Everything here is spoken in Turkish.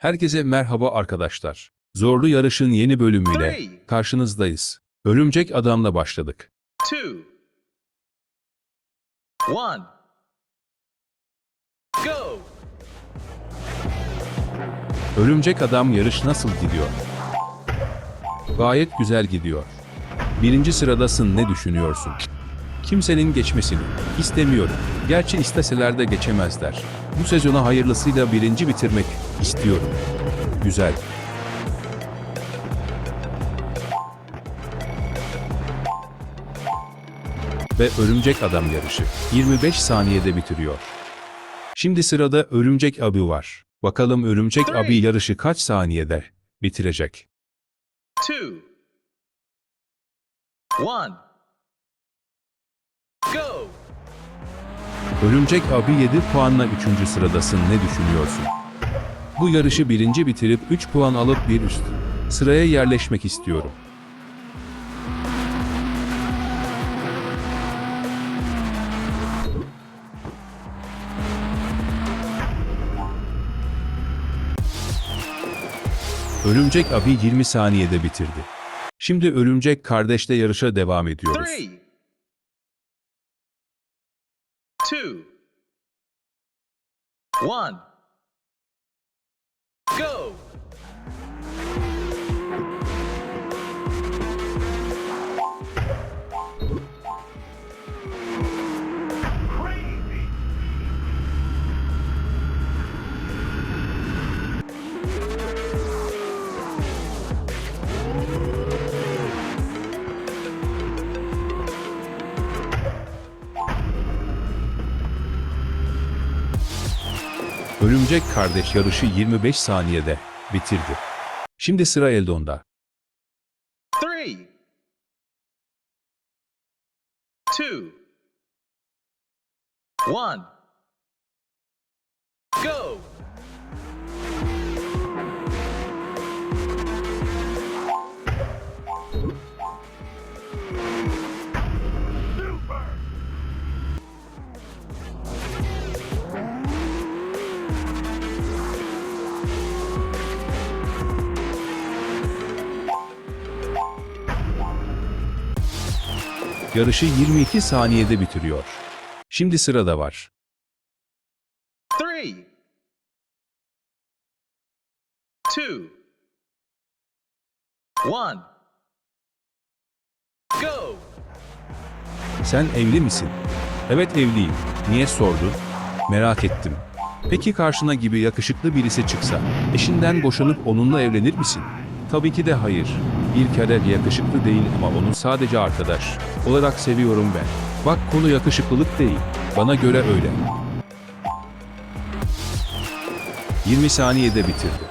Herkese merhaba arkadaşlar. Zorlu yarışın yeni bölümüyle karşınızdayız. Örümcek Adam'la başladık. two, one, go! Örümcek Adam yarış nasıl gidiyor? Gayet güzel gidiyor. Birinci sıradasın ne düşünüyorsun? Kimsenin geçmesini istemiyorum. Gerçi isteseler de geçemezler. Bu sezonu hayırlısıyla birinci bitirmek istiyorum. Güzel. Ve Örümcek Adam yarışı 25 saniyede bitiriyor. Şimdi sırada Örümcek Abi var. Bakalım Örümcek. Abi yarışı kaç saniyede bitirecek? Two, one, go! Örümcek Abi 7 puanla 3. sıradasın ne düşünüyorsun? Bu yarışı birinci bitirip 3 puan alıp bir üst sıraya yerleşmek istiyorum. Örümcek Abi 20 saniyede bitirdi. Şimdi Örümcek kardeşle yarışa devam ediyoruz. Two, one, go! Örümcek kardeş yarışı 25 saniyede bitirdi. Şimdi sıra Eldon'da. Three, two, one, go! Yarışı 22 saniyede bitiriyor. Şimdi sırada var. Three, two, one, go! Sen evli misin? Evet evliyim. Niye sordun? Merak ettim. Peki karşına gibi yakışıklı birisi çıksa, eşinden boşanıp onunla evlenir misin? Tabii ki de hayır. Bir kere yakışıklı değil ama onu sadece arkadaş olarak seviyorum ben. Bak konu yakışıklılık değil. Bana göre öyle. 20 saniyede bitirdi.